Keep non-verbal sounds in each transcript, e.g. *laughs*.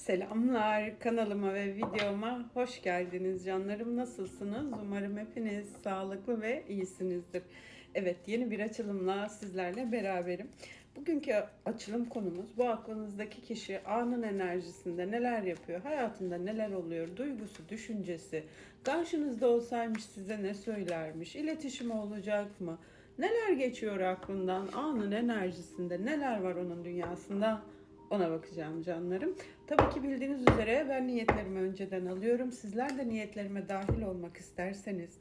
Selamlar kanalıma ve videoma hoş geldiniz canlarım. Nasılsınız? Umarım hepiniz sağlıklı ve iyisinizdir. Evet yeni bir açılımla sizlerle beraberim. Bugünkü açılım konumuz bu aklınızdaki kişi anın enerjisinde neler yapıyor, hayatında neler oluyor, duygusu, düşüncesi, karşınızda olsaymış size ne söylermiş, iletişimi olacak mı, neler geçiyor aklından, anın enerjisinde neler var onun dünyasında ona bakacağım canlarım. Tabii ki bildiğiniz üzere ben niyetlerimi önceden alıyorum. Sizler de niyetlerime dahil olmak isterseniz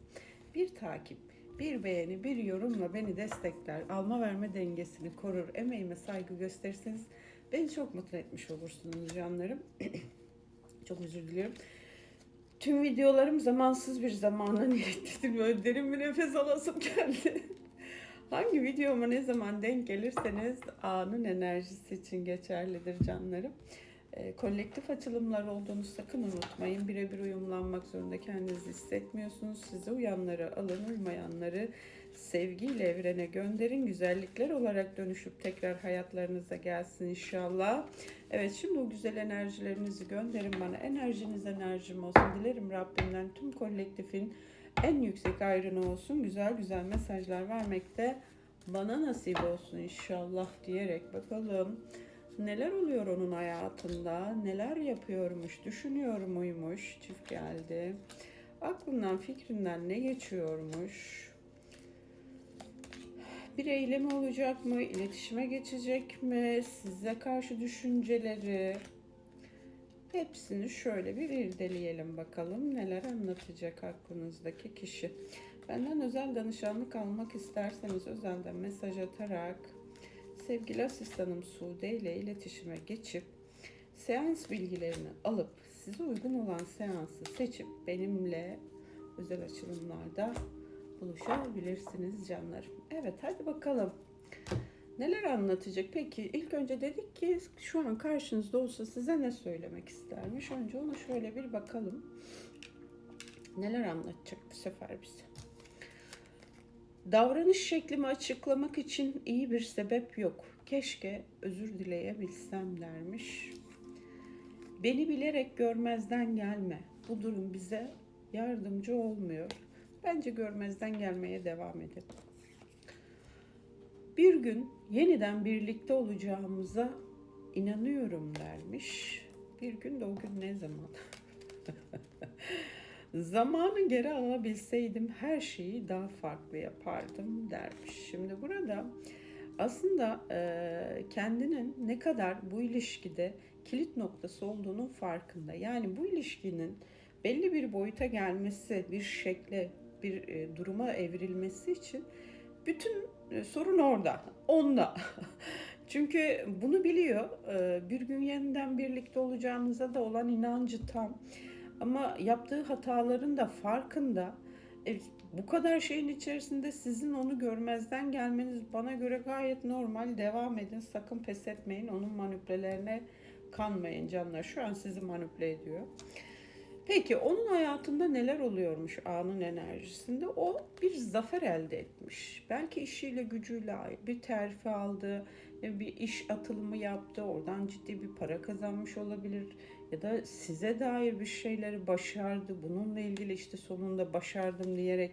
bir takip, bir beğeni, bir yorumla beni destekler, alma verme dengesini korur, emeğime saygı gösterirseniz beni çok mutlu etmiş olursunuz canlarım. *clears throat* çok özür diliyorum. Tüm videolarım zamansız bir zamana *laughs* niyetledim. Böyle derin bir nefes alasım geldi. Hangi videoma ne zaman denk gelirseniz anın enerjisi için geçerlidir canlarım. E, kolektif açılımlar olduğunu sakın unutmayın. Birebir uyumlanmak zorunda kendinizi hissetmiyorsunuz. Size uyanları alın, uymayanları sevgiyle evrene gönderin. Güzellikler olarak dönüşüp tekrar hayatlarınıza gelsin inşallah. Evet şimdi o güzel enerjilerinizi gönderin bana. Enerjiniz enerjim olsun. Dilerim Rabbimden tüm kolektifin en yüksek ayrını olsun. Güzel güzel mesajlar vermekte bana nasip olsun inşallah diyerek bakalım neler oluyor onun hayatında, neler yapıyormuş, düşünüyor muymuş, çift geldi. Aklından, fikrinden ne geçiyormuş? Bir eylemi olacak mı? İletişime geçecek mi? Size karşı düşünceleri, Hepsini şöyle bir irdeleyelim bakalım neler anlatacak aklınızdaki kişi. Benden özel danışanlık almak isterseniz özelden mesaj atarak sevgili asistanım Sude ile iletişime geçip seans bilgilerini alıp size uygun olan seansı seçip benimle özel açılımlarda buluşabilirsiniz canlarım. Evet hadi bakalım. Neler anlatacak? Peki ilk önce dedik ki şu an karşınızda olsa size ne söylemek istermiş? Önce onu şöyle bir bakalım. Neler anlatacak bu sefer bize? Davranış şeklimi açıklamak için iyi bir sebep yok. Keşke özür dileyebilsem dermiş. Beni bilerek görmezden gelme. Bu durum bize yardımcı olmuyor. Bence görmezden gelmeye devam edelim. Bir gün yeniden birlikte olacağımıza inanıyorum dermiş. Bir gün de o gün ne zaman? *laughs* Zamanı geri alabilseydim her şeyi daha farklı yapardım dermiş. Şimdi burada aslında e, kendinin ne kadar bu ilişkide kilit noktası olduğunun farkında. Yani bu ilişkinin belli bir boyuta gelmesi, bir şekle, bir e, duruma evrilmesi için bütün e, sorun orada, onda. *laughs* Çünkü bunu biliyor. E, bir gün yeniden birlikte olacağınıza da olan inancı tam. Ama yaptığı hataların da farkında. E, bu kadar şeyin içerisinde sizin onu görmezden gelmeniz bana göre gayet normal. Devam edin. Sakın pes etmeyin. Onun manipülelerine kanmayın canlar. Şu an sizi manipüle ediyor. Peki onun hayatında neler oluyormuş anın enerjisinde? O bir zafer elde etmiş. Belki işiyle gücüyle bir terfi aldı, bir iş atılımı yaptı, oradan ciddi bir para kazanmış olabilir. Ya da size dair bir şeyleri başardı. Bununla ilgili işte sonunda başardım diyerek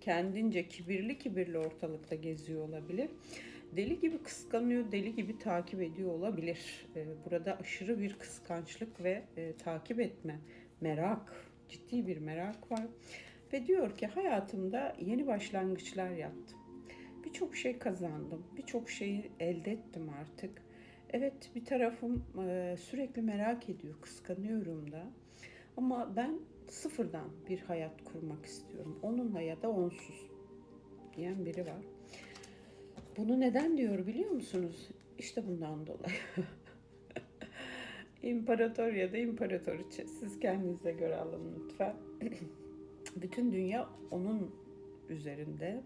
kendince kibirli kibirli ortalıkta geziyor olabilir. Deli gibi kıskanıyor, deli gibi takip ediyor olabilir. Burada aşırı bir kıskançlık ve e, takip etme merak, ciddi bir merak var. Ve diyor ki hayatımda yeni başlangıçlar yaptım. Birçok şey kazandım, birçok şeyi elde ettim artık. Evet bir tarafım e, sürekli merak ediyor, kıskanıyorum da. Ama ben sıfırdan bir hayat kurmak istiyorum. Onunla ya da onsuz diyen biri var. Bunu neden diyor biliyor musunuz? İşte bundan dolayı. *laughs* İmparator ya da imparatoriçe. Siz kendinize göre alın lütfen. *clears throat* Bütün dünya onun üzerinde.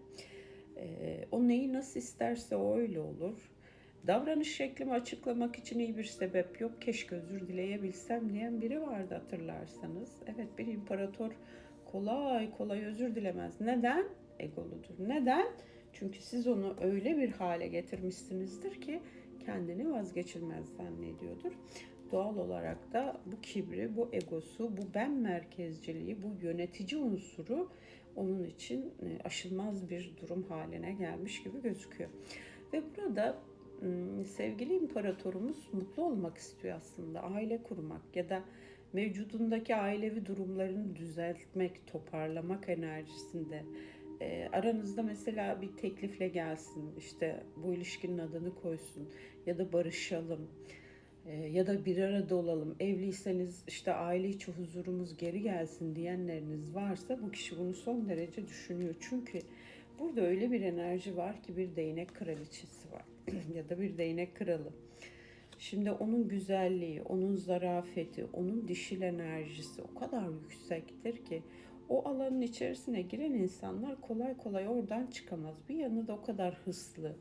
Ee, o neyi nasıl isterse o öyle olur. Davranış şeklimi açıklamak için iyi bir sebep yok. Keşke özür dileyebilsem diyen biri vardı hatırlarsanız. Evet bir imparator kolay kolay özür dilemez. Neden? Egoludur. Neden? Çünkü siz onu öyle bir hale getirmişsinizdir ki kendini vazgeçilmez zannediyordur. Doğal olarak da bu kibri, bu egosu, bu ben merkezciliği, bu yönetici unsuru onun için e, aşılmaz bir durum haline gelmiş gibi gözüküyor. Ve burada sevgili imparatorumuz mutlu olmak istiyor aslında. Aile kurmak ya da mevcudundaki ailevi durumlarını düzeltmek, toparlamak enerjisinde. E, aranızda mesela bir teklifle gelsin, işte bu ilişkinin adını koysun ya da barışalım ya da bir arada olalım. Evliyseniz işte aile içi huzurumuz geri gelsin diyenleriniz varsa bu kişi bunu son derece düşünüyor. Çünkü burada öyle bir enerji var ki bir değnek kraliçesi var *clears throat* ya da bir değnek kralı. Şimdi onun güzelliği, onun zarafeti, onun dişil enerjisi o kadar yüksektir ki o alanın içerisine giren insanlar kolay kolay oradan çıkamaz. Bir yanı da o kadar hırslı,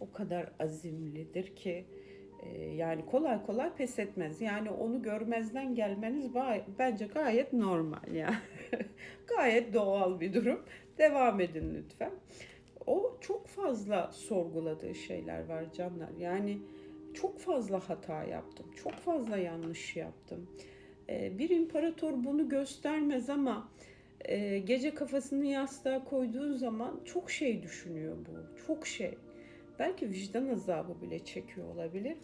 o kadar azimlidir ki yani kolay kolay pes etmez. Yani onu görmezden gelmeniz bence gayet normal ya. *laughs* gayet doğal bir durum. Devam edin lütfen. O çok fazla sorguladığı şeyler var canlar. Yani çok fazla hata yaptım. Çok fazla yanlış yaptım. Ee, Bir imparator bunu göstermez ama e, gece kafasını yastığa koyduğu zaman çok şey düşünüyor bu. Çok şey. Belki vicdan azabı bile çekiyor olabilir.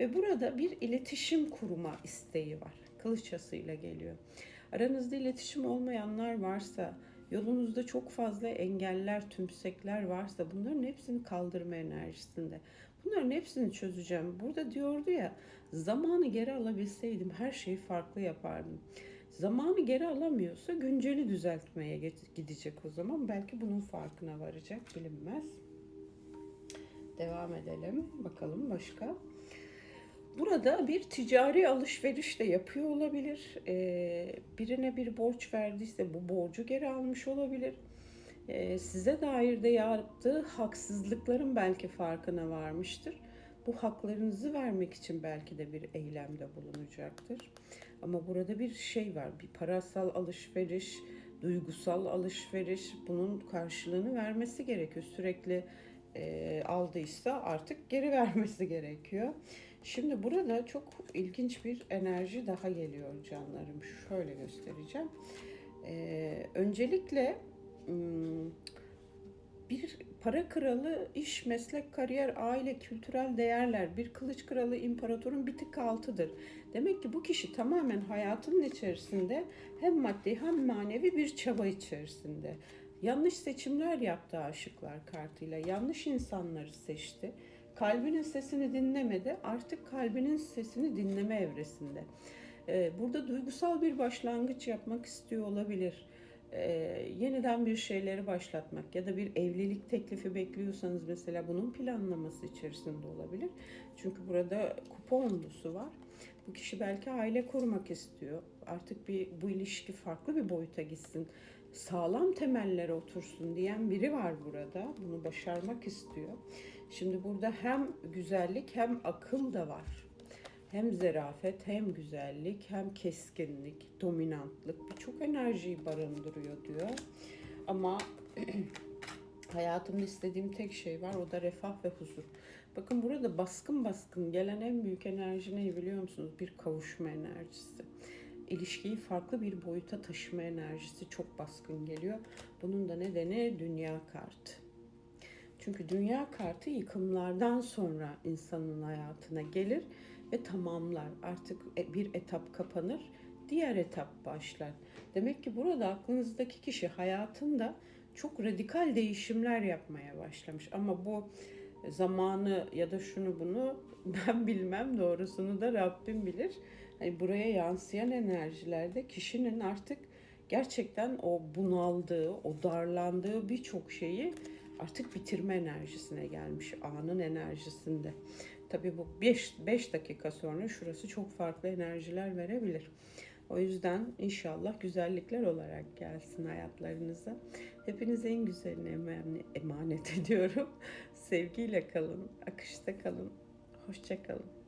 Ve burada bir iletişim kurma isteği var. Kılıçasıyla geliyor. Aranızda iletişim olmayanlar varsa, yolunuzda çok fazla engeller, tümsekler varsa bunların hepsini kaldırma enerjisinde. Bunların hepsini çözeceğim. Burada diyordu ya, zamanı geri alabilseydim her şeyi farklı yapardım. Zamanı geri alamıyorsa günceli düzeltmeye gidecek o zaman. Belki bunun farkına varacak bilinmez. Devam edelim. Bakalım başka. Burada bir ticari alışveriş de yapıyor olabilir. Ee, birine bir borç verdiyse bu borcu geri almış olabilir. Ee, size dair de yaptığı haksızlıkların belki farkına varmıştır. Bu haklarınızı vermek için belki de bir eylemde bulunacaktır. Ama burada bir şey var, bir parasal alışveriş, duygusal alışveriş, bunun karşılığını vermesi gerekiyor. Sürekli e, aldıysa artık geri *laughs* vermesi gerekiyor. Şimdi burada çok ilginç bir enerji daha geliyor canlarım. Şöyle göstereceğim. E, öncelikle bir para kralı, iş, meslek, kariyer, aile, kültürel değerler, bir kılıç kralı imparatorun bir tık altıdır. Demek ki bu kişi tamamen hayatının içerisinde hem maddi hem manevi bir çaba içerisinde. Yanlış seçimler yaptı aşıklar kartıyla. Yanlış insanları seçti. Kalbinin sesini dinlemedi. Artık kalbinin sesini dinleme evresinde. Ee, burada duygusal bir başlangıç yapmak istiyor olabilir. Ee, yeniden bir şeyleri başlatmak ya da bir evlilik teklifi bekliyorsanız mesela bunun planlaması içerisinde olabilir. Çünkü burada kupa onlusu var. Bu kişi belki aile kurmak istiyor. Artık bir bu ilişki farklı bir boyuta gitsin sağlam temellere otursun diyen biri var burada. Bunu başarmak istiyor. Şimdi burada hem güzellik hem akıl da var. Hem zerafet, hem güzellik, hem keskinlik, dominantlık birçok enerjiyi barındırıyor diyor. Ama *clears throat* hayatımda istediğim tek şey var o da refah ve huzur. Bakın burada baskın baskın gelen en büyük enerji ne biliyor musunuz? Bir kavuşma enerjisi ilişkiyi farklı bir boyuta taşıma enerjisi çok baskın geliyor. Bunun da nedeni dünya kartı. Çünkü dünya kartı yıkımlardan sonra insanın hayatına gelir ve tamamlar. Artık e, bir etap kapanır, diğer etap başlar. Demek ki burada aklınızdaki kişi hayatında çok radikal değişimler yapmaya başlamış. Ama bu zamanı ya da şunu bunu *laughs* ben bilmem doğrusunu da Rabbim bilir. Hani buraya yansıyan enerjilerde kişinin artık gerçekten o bunaldığı, o darlandığı birçok şeyi artık bitirme enerjisine gelmiş, anın enerjisinde. Tabii bu 5 dakika sonra şurası çok farklı enerjiler verebilir. O yüzden inşallah güzellikler olarak gelsin hayatlarınıza. Hepinize en güzelini emanet *laughs* ediyorum. Sevgiyle kalın, akışta kalın. Hoşça kalın.